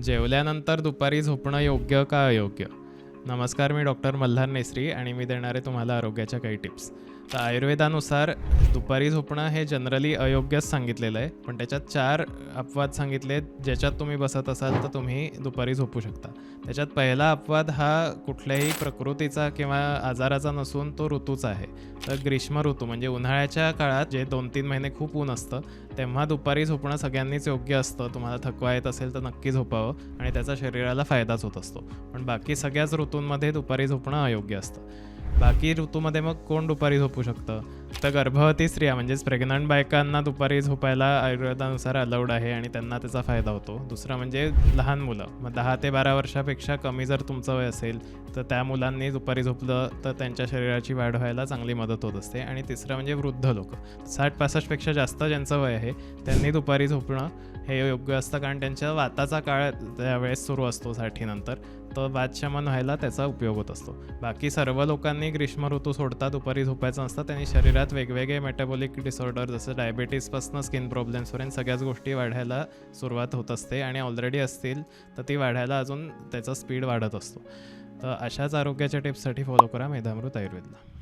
जेवल्यानंतर दुपारी झोपणं योग्य का अयोग्य? नमस्कार मी डॉक्टर मल्हार नेसरी आणि मी देणार आहे तुम्हाला आरोग्याच्या काही टिप्स. तर आयुर्वेदानुसार दुपारी झोपणं हे जनरली अयोग्यच सांगितलेलं आहे. पण त्याच्यात चार अपवाद सांगितले ज्याच्यात तुम्ही बसत असाल तर तुम्ही दुपारी झोपू शकता. त्याच्यात पहिला अपवाद हा कुठल्याही प्रकृतीचा किंवा आजाराचा नसून तो ऋतूचा आहे. तर ग्रीष्म ऋतू म्हणजे उन्हाळ्याच्या काळात जे दोन तीन महिने खूप ऊन असतं तेव्हा दुपारी झोपणं सगळ्यांनीच योग्य असतं. तुम्हाला थकवा येत असेल तर नक्की झोपावं आणि त्याचा शरीराला फायदाच होत असतो. पण बाकी सगळ्याच ऋतूंमध्ये दुपारी झोपणं अयोग्य असतं. बाकी ऋतूमध्ये मग कोण दुपारी झोपू शकतं. तर गर्भवती स्त्रिया म्हणजेच प्रेग्नंट बायकांना दुपारी झोपायला आयुर्वेदानुसार अलाउड आहे आणि त्यांना त्याचा फायदा होतो. दुसरं म्हणजे लहान मुलं. मग दहा ते बारा वर्षापेक्षा कमी जर तुमचं वय असेल तर त्या मुलांनी दुपारी झोपलं तर त्यांच्या शरीराची वाढ व्हायला चांगली मदत होत असते. आणि तिसरं म्हणजे वृद्ध लोक. साठ पासष्टपेक्षा जास्त ज्यांचं वय आहे त्यांनी दुपारी झोपणं हे योग्य असतं. कारण त्यांच्या वाताचा काळ त्यावेळेस सुरू असतो साठीनंतर. तर वातशमन व्हायला त्याचा उपयोग होत असतो. बाकी सर्व लोकांनी ग्रीष्म ऋतू सोडता दुपारी झोपायचं नसतं. त्यांनी शरीरात वेगवेगळे मेटाबॉलिक डिसऑर्डर जसं डायबिटीसपासून स्किन प्रॉब्लेम्सपर्यंत सगळ्याच गोष्टी वाढायला सुरुवात होत असते आणि ऑलरेडी असतील तर ती वाढायला अजून त्याचा स्पीड वाढत असतो. तर अशाच आरोग्याच्या टिप्ससाठी फॉलो करा मेधामृत आयुर्वेदला.